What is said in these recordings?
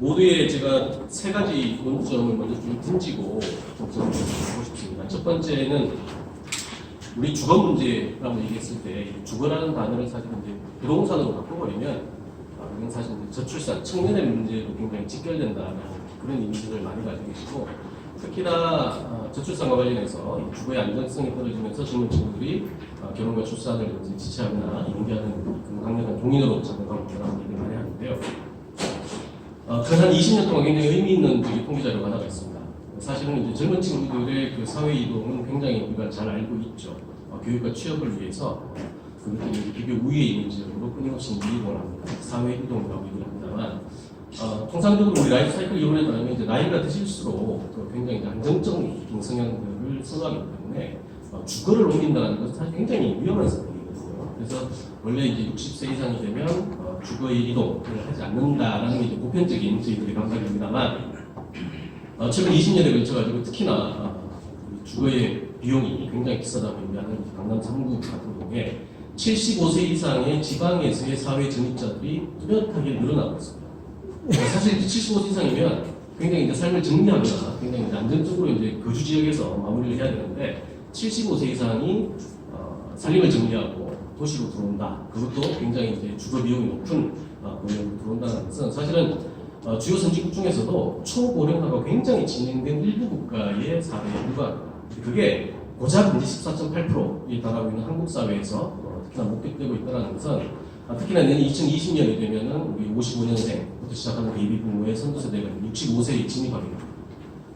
모두의 제가 세 가지 논점을 먼저 좀 던지고 정점을 보고 싶습니다. 첫 번째는 우리 주거 문제라고 얘기했을 때 주거라는 단어를 사실 이제 부동산으로 바꿔버리면 아, 이건 사실 저출산, 청년의 문제로 굉장히 직결된다는 그런 이미지를 많이 가지고 계시고 특히나 아, 저출산과 관련해서 이 주거의 안정성이 떨어지면서 젊은 친구들이 아, 결혼과 출산을 지체하거나 연기하는 그 강력한 동인으로 작동하고 있다는 얘기를 많이 하는데요. 어, 그한 20년 동안 굉장히 의미 있는 저기 통계 자료가 하나가 있습니다. 사실은 이제 젊은 친구들의 그 사회 이동은 굉장히 우리가 잘 알고 있죠. 어, 교육과 취업을 위해서 이제 비교 우위에 있는 지역으로 끊임없이 이동을 합니다. 사회 이동이라고 얘기를 합니다만 어, 통상적으로 우리 라이프 사이클 이론에 따르면 이제 나이가 드실수록 그 굉장히 안정적인 성향들을 선호하기 때문에 어, 주거를 옮긴다는 것은 사실 굉장히 위험한 선택이거든요. 그래서 원래 이제 60세 이상이 되면 어, 주거의 이동을 하지 않는다라는 게 이제 보편적인 저희들의 감각입니다만 어, 최근 20년에 걸쳐가지고 특히나 어, 이 주거의 비용이 굉장히 비싸다고 얘기하는 이 강남 3구 같은 경우에 75세 이상의 지방에서의 사회 전입자들이 뚜렷하게 늘어나고 있습니다. 어, 사실 75세 이상이면 굉장히 이제 삶을 정리하거나 굉장히 이제 안정적으로 이제 거주 지역에서 마무리를 해야 되는데 75세 이상이 어, 살림을 정리하고 도시로 들어온다. 그것도 굉장히 이제 주거 비용이 높은 어, 고령으로 들어온다는 것은 사실은 어, 주요 선진국 중에서도 초고령화가 굉장히 진행된 일부 국가의 사례에 불과합니다. 그게 고작 이제 14.8%에 달하고 있는 한국 사회에서 어, 특히나 목격되고 있다는 것은 아, 특히나 내년 2020년이 되면은 우리 55년생부터 시작하는 베이비 부모의 선도 세대가 65세에 진입하게 됩니다.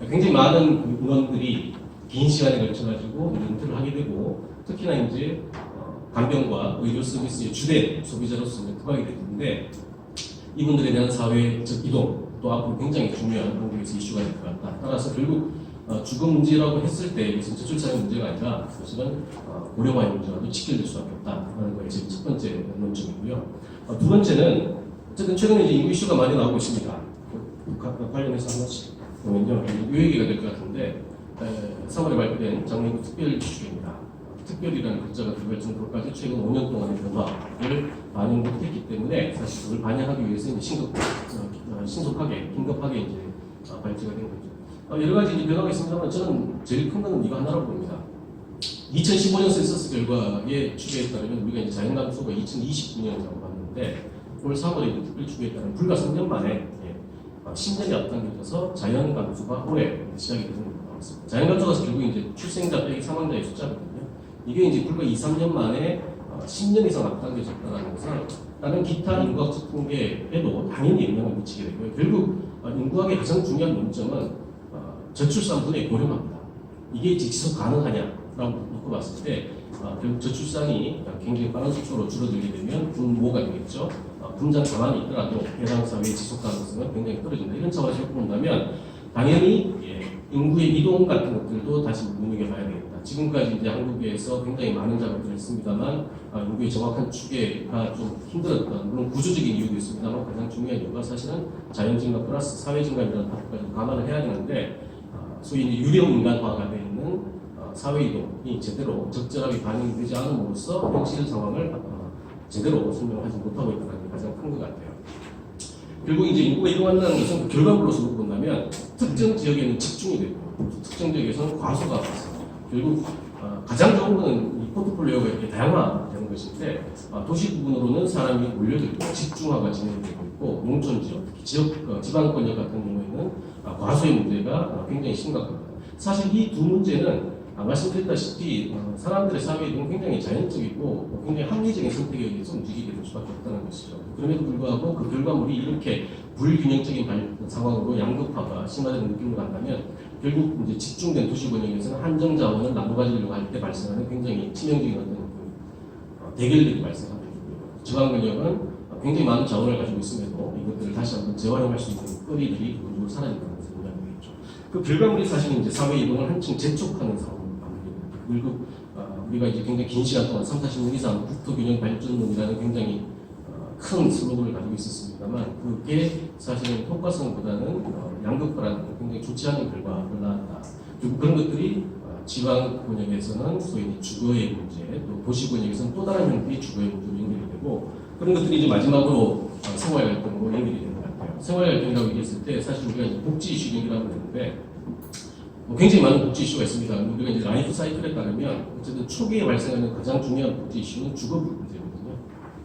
굉장히 많은 인원들이 긴 시간에 걸쳐가지고 은퇴를 하게 되고 특히나 이제 어, 간병과 의료 서비스의 주된 소비자로서 이제 투박이 되는데 이분들에 대한 사회적 이동 또 앞으로 굉장히 중요한 한국에서 이슈가 될 것 같다. 따라서 결국 어, 주거 문제라고 했을 때 이것은 저출산의 문제가 아니라 사실은 어, 고령화의 문제와도 직결될 수밖에 없다는 거에 제첫 번째 논점이고요. 어, 두 번째는 어쨌든 최근에 이제 인구 이슈가 많이 나오고 있습니다. 그, 그 관련해서 하나씩 보면요, 요 얘기가 될 것 같은데 에, 3월에 발표된 장래국 특별 지수입니다. 특별이라는 글자가 들어갈 정도까지 최근 5년 동안의 변화를 반영 못했기 때문에 사실 그걸 반영하기 위해서 이제 신급, 어, 어, 신속하게, 긴급하게 이제 어, 발제가 된 거죠. 어, 여러 가지 이제 변화가 있습니다만 저는 제일 큰 거는 이거 하나라고 봅니다. 2015년 센서스 결과의 추계에 따르면 우리가 이제 자연 감소가 2029년이라고 봤는데 올 3월에 특별 추계에 따르면 불과 3년 만에 예, 어, 10년이 앞당겨져서 자연 감소가 올해 시작이 되는 나왔습니다. 자연 감소가 결국 이제 출생자 빼기 사망자의 숫자거든요. 이게 이제 불과 2, 3년 만에 어, 10년 이상 앞당겨졌다는 것은 다른 기타 인구학적 통계에도 당연히 영향을 미치게 되고요. 결국 어, 인구학의 가장 중요한 논점은 어, 저출산분의 고령화입니다. 이게 지속 가능하냐라고 놓고 봤을 때 어, 결국 저출산이 굉장히 빠른 속도로 줄어들게 되면 분모가 되겠죠. 어, 분장 가만히 있더라도 해당 사회의 지속 가능성은 굉장히 떨어진다. 이런 차원에서 본다면 당연히 예, 인구의 이동 같은 것들도 다시 눈여겨 봐야 되겠다. 지금까지 이제 한국에서 굉장히 많은 작업들을 했습니다만 아, 인구의 정확한 추계가 좀 힘들었던 물론 구조적인 이유도 있습니다만 가장 중요한 이유가 사실은 자연 증가 플러스 사회 증가이라는 부분까지 감안을 해야 되는데 아, 소위 유령 인간화가 되어 있는 어, 사회 이동이 제대로 적절하게 반영이 되지 않음으로써 현실 상황을 어, 제대로 설명하지 못하고 있다는 게 가장 큰 것 같아요. 결국 이제 인구가 이동한다는 것은 그 결과물로서 본다면 특정 지역에는 집중이 되고 특정 지역에서는 과소가 있습니다. 결국 어, 가장 좋은 것은 이 포트폴리오가 이렇게 다양화되는 것인데 어, 도시 부분으로는 사람이 몰려들고 집중화가 진행되고 있고 농촌 지역, 지역 어, 지방권역 같은 경우에는 어, 과소의 문제가 어, 굉장히 심각합니다. 사실 이 두 문제는 아, 말씀드렸다시피 어, 사람들의 사회 이동은 굉장히 자연적이고 어, 굉장히 합리적인 선택에 의해서 움직이게 될 수밖에 없다는 것이죠. 그럼에도 불구하고 그 결과물이 이렇게 불균형적인 발- 상황으로 양극화가 심화되는 느낌을 간다면 결국 이제 집중된 도시 번역에서는 한정 자원을 나눠 가지려고 할 때 발생하는 굉장히 치명적인 어떤 그, 어, 대결들이 있고요. 지방 번역은 어, 굉장히 많은 자원을 가지고 있음에도 이것들을 다시 한번 재활용할 수 있는 거리들이 그쪽으로 사라진다는 것을 의미하겠죠. 그 결과물이 사실 이제 사회 이동을 한층 재촉하는 만듭니다. 그리고 어, 우리가 이제 굉장히 긴 시간 동안 3, 40년 이상 국토균형 발전론이라는 굉장히 어, 큰 슬로건을 가지고 있었습니다만 그게 사실은 효과성보다는 어, 양극화라는 굉장히 좋지 않은 결과를 낳았다. 그리고 그런 것들이 어, 지방 번역에서는 소위 주거의 문제, 또 도시 번역에서는 또 다른 형태의 주거의 문제로 연결이 되고 그런 것들이 이제 마지막으로 어, 생활 갈등으로 연결이 되는 것 같아요. 생활활동이라고 얘기했을 때 사실 우리가 복지 이슈 얘기라고 했는데 뭐 굉장히 많은 복지 이슈가 있습니다. 우리가 이제 라이프 사이클에 따르면 어쨌든 초기에 발생하는 가장 중요한 복지 이슈는 주거 문제거든요.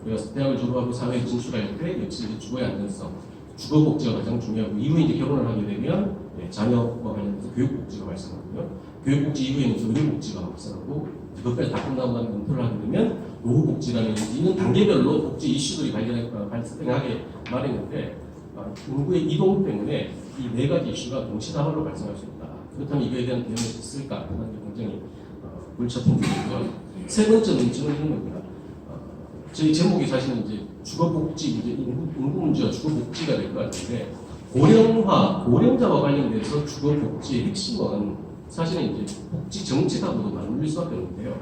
그래서 대학을 졸업하고 사회에 진출할 때 역시 이제 주거의 안전성, 주거 복지가 가장 중요하고 이후에 이제 결혼을 하게 되면 네, 자녀와 관련해서 교육 복지가 발생하고요. 교육 복지 이후에는 의료 복지가 발생하고 그것까지 다 끝나고 나면 은퇴를 하게 되면 노후 복지라는 이는 단계별로 복지 이슈들이 발견 발생하게 마련인데 어, 인구의 이동 때문에 이 네 가지 이슈가 동시다발로 발생할 수 있다. 그렇다면 이거에 대한 대응이 있을까? 하는 게 굉장히 어, 아픈 문제고요. 세 번째 문제는 이런 겁니다. 어, 저희 제목이 사실은 이제 주거복지 문제, 인구, 문제와 주거복지가 될 것 같은데 고령화, 고령자와 관련돼서 주거복지의 핵심은 사실은 이제 복지 정책하고도 맞물릴 수밖에 없는데요.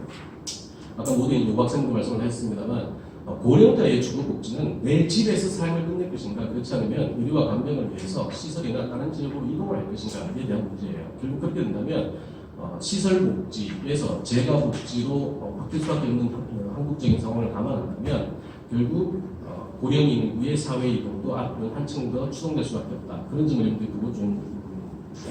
아까 모든 요박생도 말씀을 하셨습니다만 어, 고령자의 주거복지는 내 집에서 삶을 끝낼 것인가 그렇지 않으면 의료와 간병을 위해서 시설이나 다른 지역으로 이동을 할 것인가에 대한 문제예요. 결국 그렇게 된다면 어, 시설 복지에서 재가 복지로 어, 바뀔 수밖에 없는 한- 한국적인 상황을 감안한다면 결국 어, 고령 인구의 사회 이동도 앞으로 한층 더 추동될 수밖에 없다. 그런 점을 보고 좀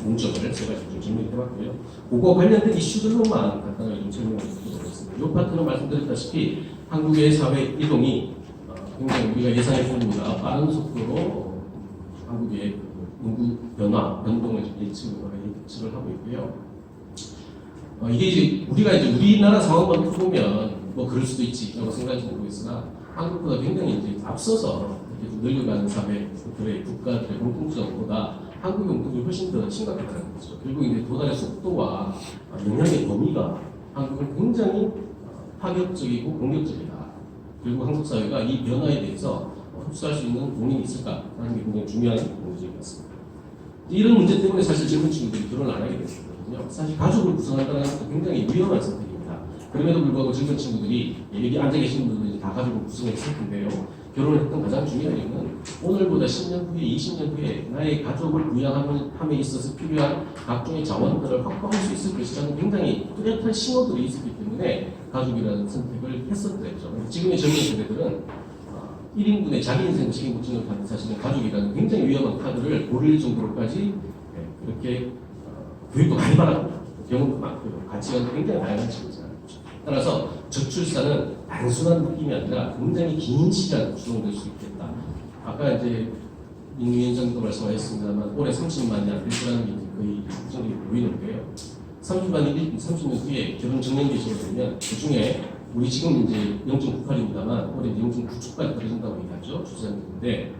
문점을 제가 좀 정리해봤고요. 그거 관련된 이슈들로만 간단하게 좀 설명을 드리도록 하겠습니다. 이 파트는 말씀드렸다시피 한국의 사회 이동이 어, 굉장히 우리가 예상했던 것보다 빠른 속도로 어, 한국의 그 인구 변화, 변동을 예측을, 하고 있고요. 어, 이게 이제 우리가 이제 우리나라 상황만 보면 뭐 그럴 수도 있지라고 생각할지 모르겠으나 한국보다 굉장히 이제 앞서서 늙어가는 사회들의 국가들의 공통점보다 한국의 공통점이 훨씬 더 심각하다는 거죠. 결국 이제 도달의 속도와 영향의 범위가 한국은 굉장히 어, 파격적이고 공격적이다. 그리고 한국 사회가 이 변화에 대해서 어, 흡수할 수 있는 동력이 있을까 하는 게 굉장히 중요한 같습니다. 이런 문제 때문에 사실 젊은 친구들이 결혼을 안 하게 되거든요. 사실 가족을 구성한다는 것도 굉장히 위험한 선택입니다. 그럼에도 불구하고 젊은 친구들이 여기 앉아 계신 분들은 이제 다 가족을 구성했을 텐데요. 결혼을 했던 가장 중요한 이유는 오늘보다 10년 후에, 20년 후에 나의 가족을 부양함에 있어서 필요한 각종의 자원들을 확보할 수 있을 것이라는 굉장히 뚜렷한 신호들이 있었기 때문에 가족이라는 선택을 했었대죠. 지금의 젊은 세대들은 1인분의 자기 인생 책임을 지는 사실은 가족이라는 굉장히 위험한 카드를 고를 정도로까지 예, 그렇게 어, 교육도 많이 받았고 경험도 많고요. 가치관도 굉장히 다양한 친구잖아요. 따라서 저출산은 단순한 느낌이 아니라 굉장히 긴 시간 주동될 수 있겠다. 아까 이제 민위원장도 말씀하셨습니다만 올해 30만이 안될 거라는 게 거의 확정이 보이는데요. 30만이 30년 후에 결혼 정년기 시가 되면 그 중에 우리 지금 이제 0.98입니다만 올해 0.9초까지 떨어진다고 얘기하죠. 주사님인데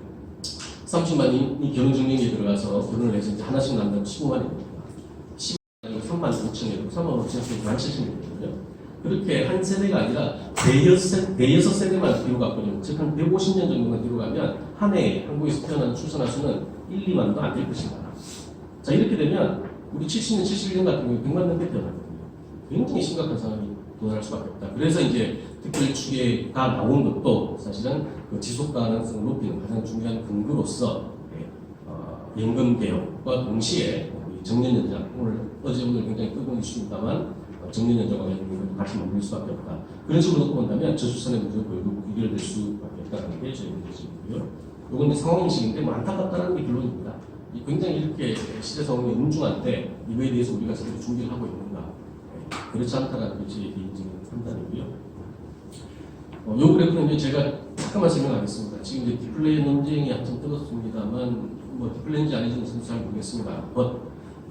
30만이 결혼 정년기에 들어가서 결혼을 해서 이제 하나씩 난다면 15만입니다. 15만이 3만 5천이고 3만 5천에서 1만 7천이거든요. 그렇게 한 세대가 아니라 대여섯, 대여섯 세대만 뒤로 갔거든요. 즉, 한 150년 정도만 뒤로 가면 한 해에 한국에서 태어난 출산할 수는 1, 2만도 안 될 것이다. 자, 이렇게 되면 우리 70년, 71년 같은 경우에 100만 명대 태어났거든요. 굉장히 심각한 상황이 도달할 수밖에 없다. 그래서 이제 특별 추계가 나온 것도 사실은 그 지속 가능성을 높이는 가장 중요한 근거로서 예, 어, 연금 개혁과 동시에 우리 정년 연장 오늘 어제 오늘 굉장히 뜨거운 이슈입니다만 어, 정년 연장과 연금을 같이 만들 수밖에 없다. 그런 식으로 놓고 본다면 저출산의 문제가 결국 해결될 수밖에 없다는 게 저희 문제이고요. 이건 이제 상황 인식인데 뭐 안타깝다는 게 결론입니다. 이 굉장히 이렇게 시대 상황이 음중한데 이거에 대해서 우리가 제대로 준비를 하고 있는가? 예, 그렇지 않다라는 게제 개인적인 판단이고요. 어, 요 그래프는 이제 제가 잠깐만 설명하겠습니다. 지금 이제 디플레이 논쟁이 한참 뜨겁습니다만 뭐 디플레인지 아닌지는 잘 모르겠습니다.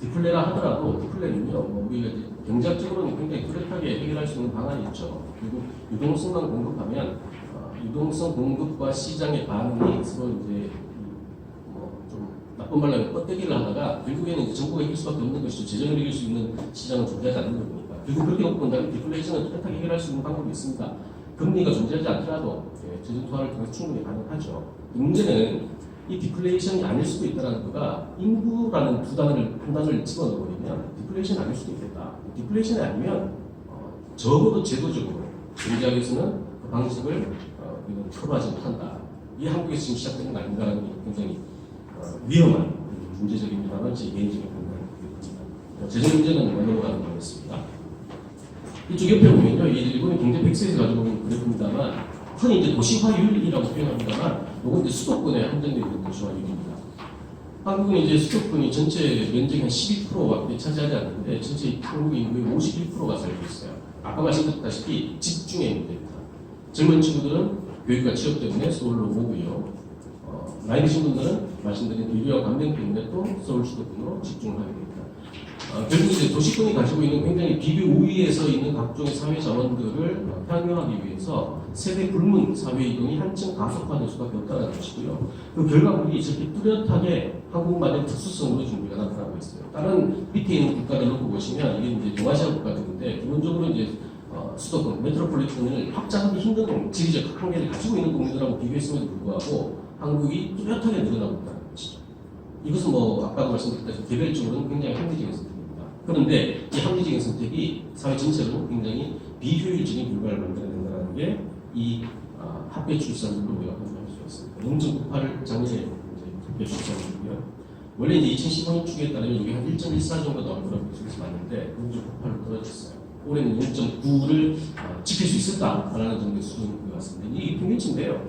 뭐 디플레라 하더라도 디플레는요, 뭐 우리가 이제 경제학적으로는 굉장히 뚜렷하게 해결할 수 있는 방안이 있죠. 그리고 유동성만 공급하면 어, 유동성 공급과 시장의 반응이 서로 이제 뭐좀 나쁜 말로 뻗대기를 하다가 결국에는 이제 정부가 이길 수밖에 없는 것이죠. 재정을 이길 수 있는 시장은 존재하지 않는 겁니까? 결국 그렇게 놓고 본다면 디플레이션은 뚜렷하게 해결할 수 있는 방법이 있습니다. 금리가 존재하지 않더라도 예, 재정 투하를 통해서 충분히 가능하죠. 문제는 이 디플레이션이 아닐 수도 있다는 거가 인구라는 두 단어를 한 단어를 집어넣어버리면 디플레이션이 아닐 수도 있겠다. 디플레이션이 아니면 어, 적어도 제도적으로 경제학에서는 그 방식을 어, 풀어하지 못한다. 이 한국에서 지금 시작되는 거 아닌가라는 게 굉장히 어, 위험한 문제적입니다만 제 개인적인 판단입니다. 재정 문제는 넘어가는 거였습니다. 이쪽 옆에 보면요, 이 일본의 경제 팩스에서 가져온 그래프입니다만, 흔히 이제 도시화율이라고 표현합니다만, 이건 이제 수도권에 한정되어 있는 도시화율입니다. 한국은 이제 수도권이 전체 면적의 한 12%밖에 차지하지 않는데 전체 한국 인구의 51%가 살고 있어요. 아까 말씀드렸다시피 집중의 문제입니다. 젊은 친구들은 교육과 취업 때문에 서울로 오고요. 어, 나이 드신 분들은 말씀드린 인류와 감정 때문에 또 서울 수도권으로 집중을 하게 됩니다. 어, 결국 이제 도시권이 가지고 있는 굉장히 비교 우위에 서 있는 각종의 사회 자원들을 어, 향유하기 위해서 세대 불문 사회 이동이 한층 가속화될 수밖에 없다는 것이고요. 그 결과물이 저렇게 뚜렷하게 한국만의 특수성으로 우리가 나타나고 있어요. 다른 밑에 있는 국가를 놓고 보시면 이게 이제 동아시아 국가들인데 기본적으로 이제 어, 수도권, 메트로폴리탄을 확장하기 힘든 동, 지리적 한계를 가지고 있는 동네들하고 비교했음에도 불구하고 한국이 뚜렷하게 늘어나고 있다는 것이죠. 이것은 뭐 아까도 말씀드렸다시피 개별적으로는 굉장히 선택입니다. 그런데 이 합리적인 선택이 사회 전체로 굉장히 비효율적인 결과를 만들어낸다는 게이 합계 출산율로 우리가 판단할 수 있습니다. 0.98을 작년에 합계 출산율이고요. 원래 이제 2015년 추계에 따르면 이게 한 1.14 정도 나올 거라고 계속해서 봤는데 0.98로 떨어졌어요. 올해는 0.9를 지킬 수 있을까라는 정도의 수준인 것 같습니다. 이게 평균치인데요.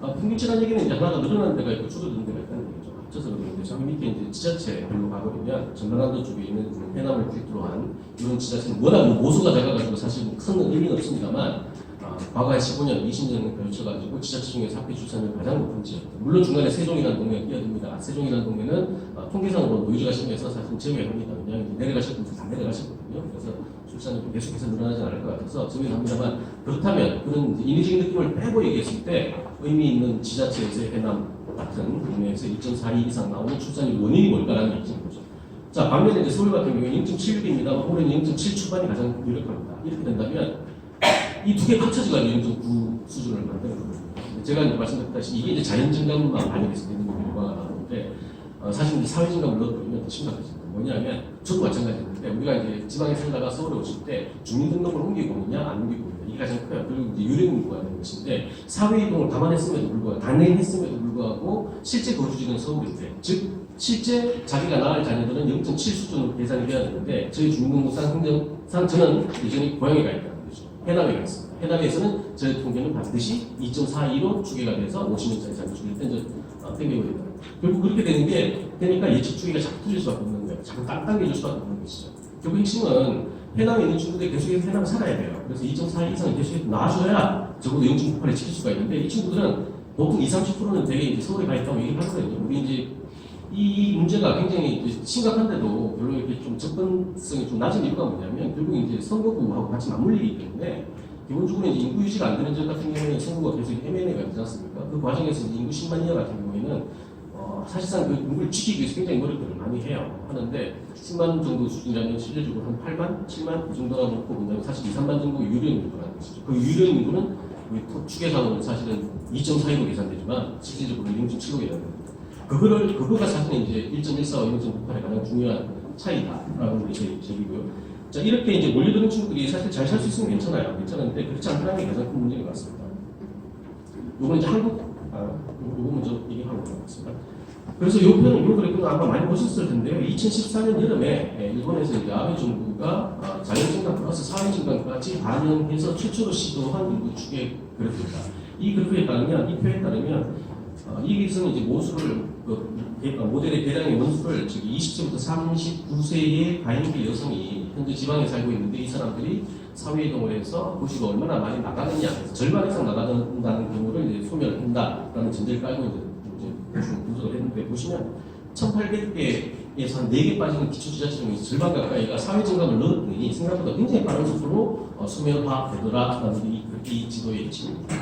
아, 평균치라는 얘기는 이제 하나가 늘어나는 데가 있고 줄어드는 데가 있다는 얘기죠. 합쳐서 그러는데 저 밑에 이제 지자체별로 가버리면 전라남도 쪽에 있는 해남을 필두로 한 이런 지자체는 워낙 뭐 모수가 작아가지고 사실 뭐큰 의미는 없습니다만 아, 과거에 15년, 20년을 걸쳐가지고 지자체 중에서 합계 출산율 가장 높은 지역. 물론 중간에 세종이라는 동네가 끼어듭니다. 세종이라는 동네는 아, 통계상으로 노이즈가 심해서 사실 제외합니다. 왜냐하면 내려가실 분들 다 내려가시거든요. 그래서 출산율이 계속해서 늘어나지 않을 것 같아서 제외합니다만 그렇다면 그런 인위적인 느낌을 빼고 얘기했을 때 의미 있는 지자체에서의 해남 같은 동네에서 1.42 이상 나오는 출산율 원인이 뭘까라는 얘기인 거죠. 자, 반면에 이제 서울 같은 경우에 0.76입니다. 올해는 0.7 초반이 가장 유력합니다. 이렇게 된다면 이 두 개 합쳐져가지고 0.9 수준을 만드는 거거든요. 제가 이제 말씀드렸다시피 이게 이제 자연 증감만 반영해서 되는 결과가 나오는데 어, 사실 이제 사회 증감을 넣어버리면 더 심각해집니다. 뭐냐면 저도 마찬가지인데 우리가 이제 지방에 살다가 서울에 오실 때 주민등록을 옮기고 오느냐 안 옮기고 오느냐 이게 가장 커요. 그리고 이제 유령 인구가 되는 것인데 사회 이동을 감안했음에도 불구하고 단행했음에도 불구하고 실제 거주지는 서울인데 즉 실제 자기가 낳을 자녀들은 0.7 수준으로 계산이 돼야 되는데 저희 주민등록상 행정상 저는 예전에 고향에 가 있다는 거죠. 해남에 가 있습니다. 해남에서는 저희 통계는 반드시 2.42로 추계가 돼서 50년짜리 자녀수를 땡겨, 어, 땡겨야 된다. 결국 그렇게 되는 게 되니까 예측 추이가 자꾸 틀릴 수밖에 없는 거예요. 자꾸 땅땅해질 수밖에 없는 것이죠. 결국 핵심은 해남에 있는 친구들이 계속해서 해남에 살아야 돼요. 그래서 2.4 이상을 계속해서 놔줘야 적어도 0.98을 지킬 수가 있는데 이 친구들은 보통 20, 30%는 되게 이제 서울에 가 있다고 얘기를 하거든요. 우리 이제 이 문제가 굉장히 심각한데도 별로 이렇게 좀 접근성이 좀 낮은 이유가 뭐냐면 결국 이제 선거구하고 같이 맞물리기 때문에 기본적으로 이제 인구 유지가 안 되는 지역 같은 경우에는 선거가 계속 M&A가 되지 않습니까? 그 과정에서 인구 10만 이하 같은 경우에는 어, 사실상 그 인구를 지키기 위해서 굉장히 노력들을 많이 해요. 하는데 10만 정도 수준이라면 실질적으로 한 8만, 7만 그 정도가 놓고 본다면 사실 2, 3만 정도 유료 인구라는 것이죠. 그 유료 인구는 우리 추계상으로는 사실은 2.42로 계산되지만 실질적으로 0.7로 계산됩니다. 그거를 그거가 사실은 이제 1.14와 0.98의 가장 중요한 차이다라는 게제 제기고요. 자 이렇게 이제 몰려드는 친구들이 사실 잘 살 수 있으면 괜찮아요. 괜찮은데 그렇지 않다는 게 가장 큰 문제인 것 같습니다. 요건 이제 한국 아 요- 요거 먼저 얘기하고 넘어가겠습니다. 그래서 요 편, 요 그래프는 아마 많이 보셨을 텐데요. 2014년 여름에 예, 일본에서 이제 아베 정부가 아, 자연증강 플러스 사회증강까지 반영해서 최초로 시도한 인구 추계 그래프입니다. 이 그래프에 따르면, 이 표에 따르면 어, 이 기술은 이제 모수를 그 대- 어, 모델의 대량의 원수를 즉 20세부터 39세의 가임기 여성이 현재 지방에 살고 있는데 이 사람들이 사회 이동을 해서 도시가 얼마나 많이 나가느냐 절반 이상 나가는다는 경우를 이제 소멸한다라는 전제를 깔고 보시면 분석을 했는데 보시면 1,800개에서 한 4개 빠지는 기초지자체 중에서 절반 가까이가 사회 증감을 넣었더니 생각보다 굉장히 빠른 속도로 어, 소멸화되더라 라는 이, 이 지도의 핵심입니다.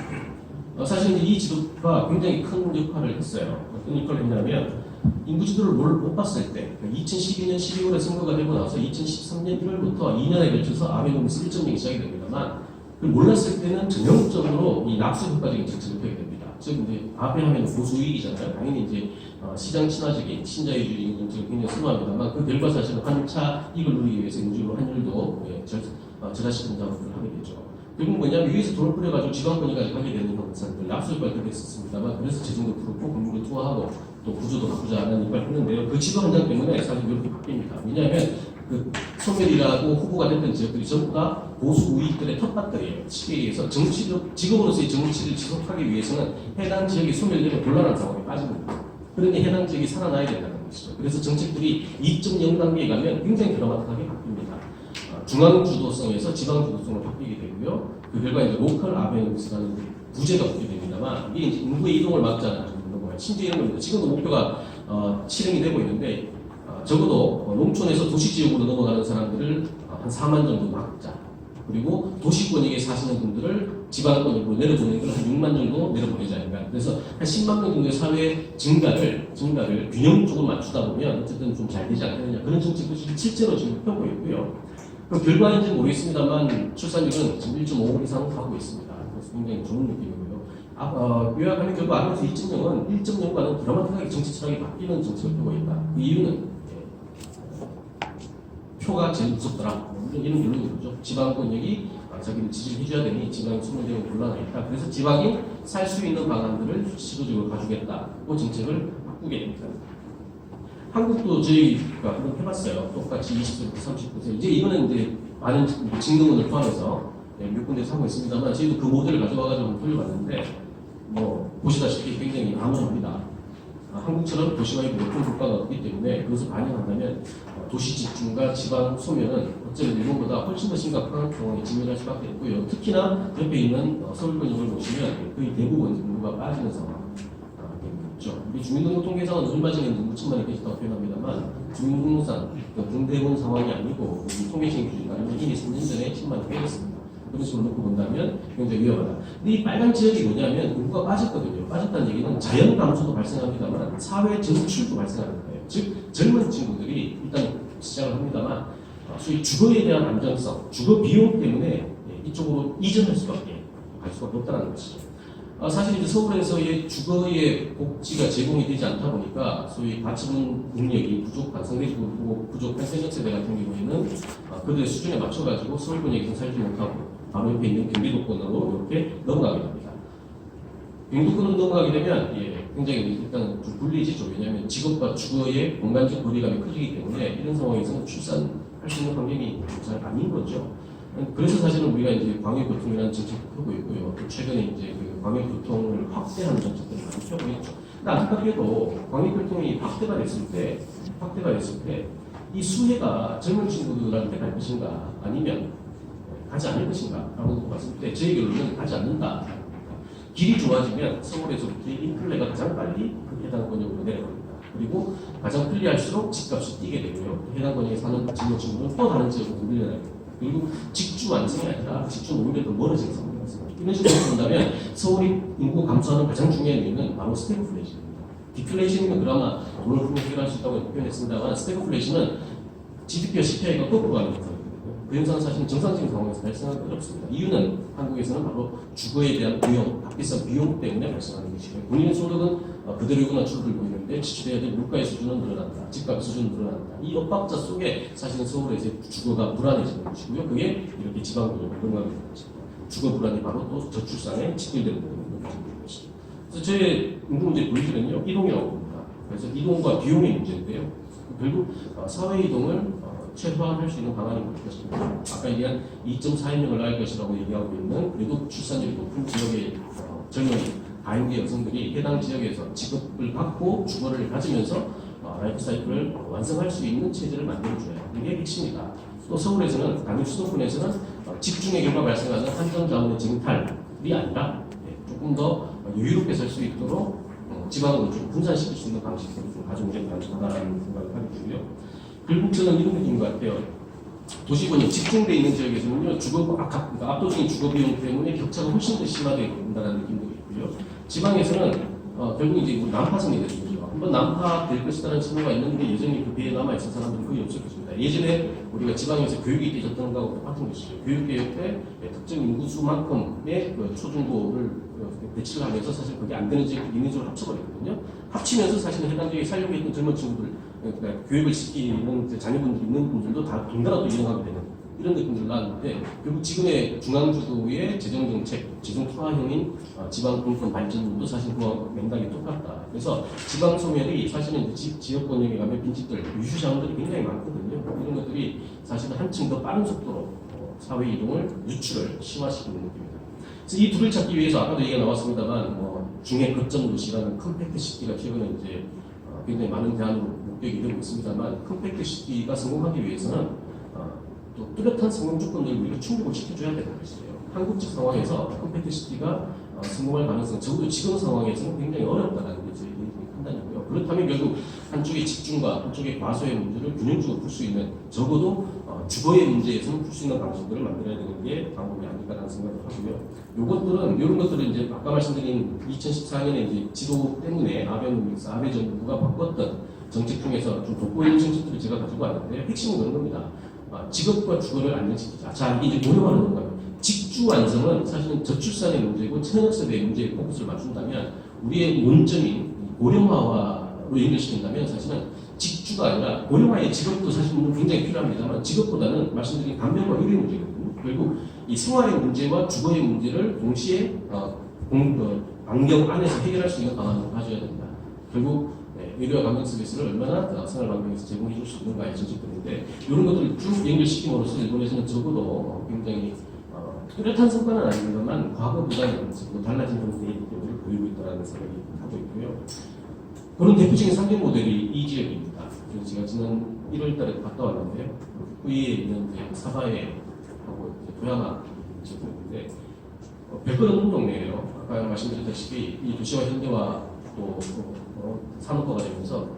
어, 사실 이 지도가 굉장히 큰 역할을 했어요. 어떤 역할을 했냐면 인구 지도를 뭘못 봤을 때 2012년 12월에 선거가 되고 나서 2013년 1월부터 2년에 걸쳐서 아베노미스 1.0이 시작이 됩니다만 그 몰랐을 때는 전형적으로 이 낙수 효과적인 정책을 펴게 됩니다. 즉 이제 아베 하면 보수 이익이잖아요. 당연히 이제 어, 시장 친화적인 신자유주의 정책을 굉장히 선호합니다만 그 결과 사실은 한차 이익을 누리기 위해서 인구적으로 환율도 예, 절, 어, 절하시키는 작업을 하게 되죠. 결국 뭐냐면 위에서 돈을 뿌려가지고 지방권위까지 가게 되는 현상들 낙수 효과를 그렇게 했었습니다만 그래서 재정도 풀었고 국민도 투하하고 또 구조도 바꾸자는 역할을 했는데요. 그 지도 한장 때문에 사실 이렇게 바뀝니다. 왜냐하면 그 소멸이라고 후보가 됐던 지역들이 전부 다 보수 우익들의 텃밭들이에요. 쉽게 얘기해서 정치적 지금으로서의 정치를 지속하기 위해서는 해당 지역이 소멸되면 곤란한 상황에 거예요. 그러니 해당 지역이 살아나야 된다는 것이죠. 그래서 정책들이 2.0 단계에 가면 굉장히 드라마틱하게 바뀝니다. 어, 중앙 주도성에서 지방 주도성으로 바뀌게 되고요. 그 결과 이제 로컬 아베노미스라는 부제가 붙게 됩니다만 이게 인구의 이동을 막자는 거예요. 심지어 이런 겁니다. 지금도 목표가 어, 실행이 되고 있는데 어, 적어도 어, 농촌에서 도시 지역으로 넘어가는 사람들을 어, 한 4만 정도 막자. 그리고 도시권역에 사시는 분들을 지방권역으로 내려보내는 걸 한 6만 정도 내려보내자. 그래서 한 10만 명 정도의 사회 증가를 증가를 균형적으로 맞추다 보면 어쨌든 좀 잘 되지 않겠느냐 그런 정책도 지금 실제로 지금 펴고 있고요. 그 결과인지는 모르겠습니다만 출산율은 지금 1.5 이상 가고 있습니다. 굉장히 좋은 느낌이고요. 아, 어, 요약하면 결국 아무래도 1.0은 1.0과는 드라마틱하게 정치 철학이 바뀌는 정책을 펴고 있다. 그 이유는 예, 표가 제일 무섭더라. 뭐 이런 이런 거죠. 지방권역이 아, 자기를 지지를 해줘야 되니 지방이 소멸되고 곤란하 있다. 그래서 지방이 살 수 있는 방안들을 시도적으로 가주겠다. 그 정책을 바꾸게 됩니다. 한국도 저희가 한번 해봤어요. 똑같이 20세부터 39세. 이제 이거는 이제 많은 증거문을 포함해서 네, 몇 군데서 하고 있습니다만 저희도 그 모델을 가져와가지고 돌려봤는데 뭐 보시다시피 굉장히 암울합니다. 아, 한국처럼 도시화의 높은 국가가 없기 때문에 그것을 반영한다면 어, 도시 집중과 지방 소멸은 어쩌면 일본보다 훨씬 더 심각한 상황에 직면할 수밖에 없고요. 특히나 옆에 있는 어, 서울 근육을 보시면 거의 대부분 인구가 빠지는 상황. 아, 있죠. 우리 주민등록 통계상은 얼마 전에 인구 천만이 계시다고 표현합니다만 주민등록상 분대본 상황이 아니고 통계실 기준에 따르면 이미 3년 전에 10만이 깨졌습니다. 식으로 놓고 본다면 굉장히 위험하다. 근데 이 빨간 지역이 뭐냐면 인구가 빠졌거든요. 빠졌다는 얘기는 자연 감소도 발생합니다만 사회 전출도 발생하는 거예요. 즉 젊은 친구들이 일단 시작을 합니다만 어, 소위 주거에 대한 안정성, 주거 비용 때문에 예, 이쪽으로 이전할 수밖에 갈 수밖에 없다는 것이죠. 어, 사실 이제 서울에서의 주거의 복지가 제공이 되지 않다 보니까 소위 가처분 능력이 부족한 상대적으로 부족한 세적 세대 같은 경우에는 어, 그들의 수준에 맞춰가지고 서울 권역에서 살지 못하고 바로 옆에 있는 경기도권으로 이렇게 넘어가게 됩니다. 경기도권으로 넘어가게 되면 예, 굉장히 일단 좀 불리해지죠. 왜냐하면 직업과 주거의 공간적 거리감이 커지기 때문에 이런 상황에서는 출산할 수 있는 환경이 잘 아닌 거죠. 그래서 사실은 우리가 이제 광역교통이라는 정책을 펴고 있고요. 또 최근에 이제 그 광역교통을 확대하는 정책들을 많이 펴고 있죠. 근데 안타깝게도 광역교통이 확대가 됐을 때, 확대가 됐을 때, 이 수혜가 젊은 친구들한테 갈 것인가, 아니면 가지 않을 것인가, 라고 봤을 때, 제 결론은 가지 않는다. 길이 좋아지면 서울에서부터 인플레가 가장 빨리 그 해당 권역으로 내려갑니다. 그리고 가장 편리할수록 집값이 뛰게 되고요. 해당 권역에 사는 친구는 또 다른 지역으로 밀려나요. 그리고 직주 완성이 아니라 직주 오히려 더 멀어진 상황이 있습니다. 이런 식으로 본다면 서울이 인구 감소하는 가장 중요한 이유는 바로 스태그플레이션입니다. 디플레이션이면 그나마 돈을 풀고 해결할 수 있다고 표현했습니다만 스태그플레이션은 GDP와 CPI가 거꾸로 가는 현상이거든요. 그 현상은 사실 정상적인 상황에서 발생하기 어렵습니다. 이유는 한국에서는 바로 주거에 대한 비용, 값비싼 비용 때문에 발생하는 것이고요. 본인의 소득은 어, 그대로구나 줄어들고 있는데 지출해야 될 물가의 수준은 늘어난다. 집값 수준은 늘어난다. 이 엇박자 속에 사실은 서울에서 주거가 불안해지는 것이고요. 그게 이렇게 지방구조로 넘어가게 되는 것입니다. 주거 불안이 바로 또 저출산에 직결되는 것입니다. 그래서 제 인구 문제 본질은요, 이동이라고 봅니다. 그래서 이동과 비용의 문제인데요. 결국 어, 사회 이동을 어, 최소화할 수 있는 방안이 뭘 것입니다. 아까 얘기한 2.4인명을 낳을 것이라고 얘기하고 있는 그래도 출산율이 높은 지역의 어, 젊은 가임기 여성들이 해당 지역에서 직업을 갖고 주거를 가지면서 어, 라이프 사이클을 완성할 수 있는 체제를 만들어줘야 이게 핵심이다. 또 서울에서는 강북 수도권에서는 어, 집중의 결과 발생하는 한정 자원의 쟁탈이 아니라 예, 조금 더 여유롭게 살 수 있도록 어, 지방으로 좀 분산시킬 수 있는 방식으로 좀 가져오는 게 가능하다는 생각을 하게 되고요. 결국 저는 이런 느낌인 것 같아요. 도시권이 집중되어 있는 지역에서는요, 주거, 아까, 그러니까 압도적인 주거 비용 때문에 격차가 훨씬 더 심하게 된다는 느낌도 있고요. 지방에서는 어, 결국 이제 뭐 난파성이 되는 거죠. 한번 난파될 것이라는 신호가 있는데 여전히 그 배에 남아있는 사람들이 거의 없을 것입니다. 예전에 우리가 지방에서 교육이 되셨던 거하고 똑같은 것이죠. 교육개혁 때 특정 인구수만큼의 그 초중고를 어, 배치를 하면서 사실 그게 안 되는 지역 있는 지역을 합쳐버리거든요. 합치면서 사실 해당 지역에 살려고 했던 젊은 친구들, 그러니까 교육을 시키는 그 자녀분들이 있는 분들도 다 동나라도 이동하게 되는 이런 느낌들을 나는데 결국 지금의 중앙주도의 재정정책, 지정 투하형인 어, 지방 분권 발전도 사실 그와 맥락이 똑같다. 그래서 지방 소멸이 사실은 지, 지역 권역에 가면 빈집들, 유휴 자원들이 굉장히 많거든요. 이런 것들이 사실은 한층 더 빠른 속도로 어, 사회 이동을 유출을 심화시키는 느낌입니다. 그래서 이 둘을 찾기 위해서 아까도 얘기가 나왔습니다만 뭐 중해 거점 도시라는 컴팩트 시티가 최근에 이제 굉장히 많은 대안으로 목격이 되고 있습니다만 컴팩트 시티가 성공하기 위해서는 어, 또 뚜렷한 성공 조건들을 우리가 충족을 시켜줘야 되는 것이에요. 한국적 상황에서 컴팩트 시티가 어, 성공할 가능성, 적어도 지금 상황에서는 굉장히 어렵다는 게 저희 판단이고요. 그렇다면 결국 한쪽의 집중과 한쪽의 과소의 문제를 균형적으로 풀 수 있는 적어도 어, 주거의 문제에서는 풀 수 있는 방식들을 만들어야 되는 게 방법이 아닐까라는 생각을 하고요. 요것들은 이런 것들은 이제 아까 말씀드린 2014년에 이제 지도 때문에 아베 노믹스 아베 정부가 바꿨던 정책 중에서 좀 돋보이는 정책들을 제가 가지고 왔는데 핵심은 그런 겁니다. 아, 직업과 주거를 안정시키자. 자 이제 뭐로 하는 건가요? 직주 완성은 사실은 저출산의 문제고 천연세대의 문제에 포커스를 맞춘다면 우리의 논점인 고령화로 연결시킨다면 사실은 직주가 아니라 고령화의 직업도 사실 물론 굉장히 필요합니다만 직업보다는 말씀드린 감명과 의료 문제거든요. 결국 이 생활의 문제와 주거의 문제를 동시에 어, 공, 어, 안경 안에서 해결할 수 있는 방안을 가져야 된다. 결국 네, 의료와 감정 서비스를 얼마나 어, 생활 환경에서 제공해 줄 수 있는가의 정책들인데 이런 것들을 쭉 연결시킴으로써 일본에서는 적어도 어, 굉장히 어, 뚜렷한 성과는 아닙니다만 과거보다는 달라진 형태의 모델을 보이고 있다는 생각이 하고 있고요. 그런 대표적인 상징 모델이 이 지역입니다. 제가 지난 1월 달에 갔다 왔는데요. 후위에 있는 이제 사바에 하고 도야마 지역인데 어, 없는 동네예요. 아까 말씀드렸다시피 이 도시화 현대화 또 어, 산업화가 되면서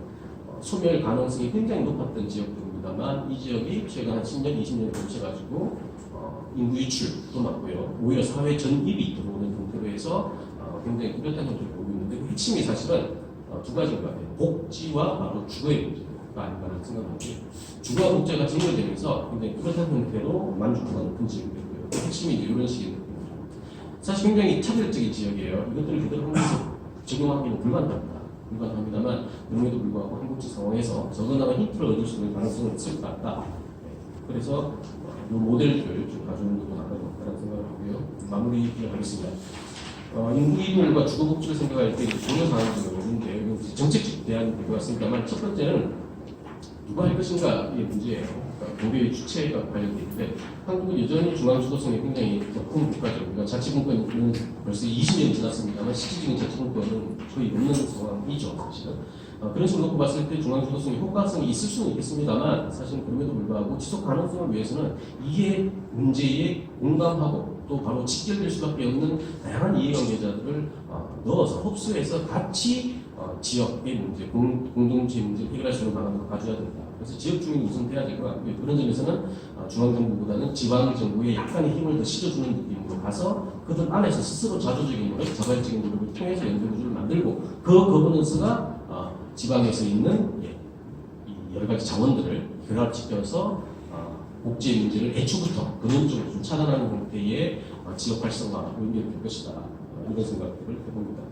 어, 소멸 가능성이 굉장히 높았던 지역들입니다만 이 지역이 최근 한 10년, 20년을 거쳐가지고 어, 인구 유출도 많고요. 오히려 사회 전입이 들어오는 형태로 해서 어, 굉장히 뚜렷한 형태를 보이고 있는데 그 핵심이 사실은 어, 두 가지인 것 같아요. 복지와 바로 주거의 문제가 아닌가라는 생각을 하고요. 주거와 복지가 정렬되면서 굉장히 뚜렷한 형태로 만족도가 높은 지역이 되고요. 그 핵심이 이런 식의 느낌입니다. 사실 굉장히 차별적인 지역이에요. 이것들을 그대로 한국에서 적용하기는 불가능합니다. 불가능합니다만 그럼에도 불구하고 한국적 상황에서 적어나마 힌트를 얻을 수 있는 가능성은 있을 것 같다. 네. 그래서 이 모델들 좀 가져오는 것도 나을 것 같다는 생각을 하고요. 마무리를 하겠습니다. 어, 인구 이동과 주거 복지를 생각할 때 고려 사항들이 있는데 정책적 대안이 될것 같습니다만 첫 번째는 누가 할 것인가의 문제예요. 그러니까 고려의 주체가 관련돼 있는데 한국은 여전히 중앙 주도성이 굉장히 높은 국가죠. 그러니까 자치분권은 벌써 20년이 지났습니다만 실질적인 자치분권은 거의 없는 상황이죠, 사실은. 어, 그런 식으로 놓고 봤을 때 중앙 주도성이 효과성이 있을 수는 있겠습니다만 사실 그럼에도 불구하고 지속 가능성을 위해서는 이해 문제에 공감하고 또 바로 직결될 수밖에 없는 다양한 이해관계자들을 어, 넣어서 흡수해서 같이 어, 지역의 문제, 공, 공동체 문제를 해결할 수 있는 방안으로 가져야 된다. 그래서 지역 주민이 우선돼야 될 것 같고요. 그런 점에서는 어, 중앙정부보다는 지방정부에 약간의 힘을 더 실어주는 느낌으로 가서 그들 안에서 스스로 자조적인 노력, 자발적인 노력을 통해서 연대구조를 만들고 그 거버넌스가 어, 지방에서 있는 예, 이 여러 가지 자원들을 결합시켜서 어, 복지의 문제를 애초부터 근원적으로 좀 차단하는 형태의 어, 지역 활성화로 연결될 것이다. 어, 이런 생각들을 해봅니다.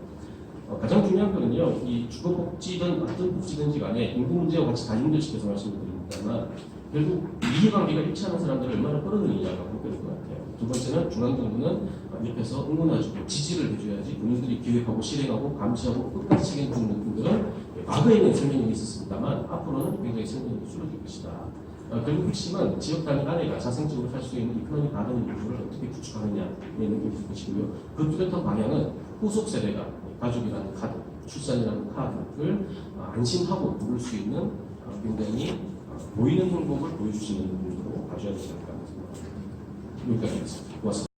어, 가장 중요한 거는요, 이 주거복지든 어떤 복지든지 간에 인구 문제와 같이 다 연결시켜서 말씀을 드립니다만, 결국 이해관계가 일치하는 사람들을 얼마나 끌어들이냐가 관건일 것 같아요. 두 번째는 중앙정부는 어, 옆에서 응원해주고 지지를 해줘야지 본인들이 기획하고 실행하고 감시하고 끝까지 책임지는 부분들은 과거에는 설명이 있었습니다만 앞으로는 굉장히 설명이 줄어들 것이다. 어, 결국 핵심은 지역 단위 안에 가 자생적으로 할수 있는 이코노미 가능 구조를 어떻게 구축하느냐에 있는 것이고요. 그 뚜렷한 방향은 후속 세대가 가족이라는 카드, 출산이라는 카드를 어, 안심하고 누를 수 있는 어, 굉장히 어, 보이는 행복을 보여주시는 분으로 가져야 되지 않을까 생각합니다. 여기까지 하겠습니다. 고맙습니다.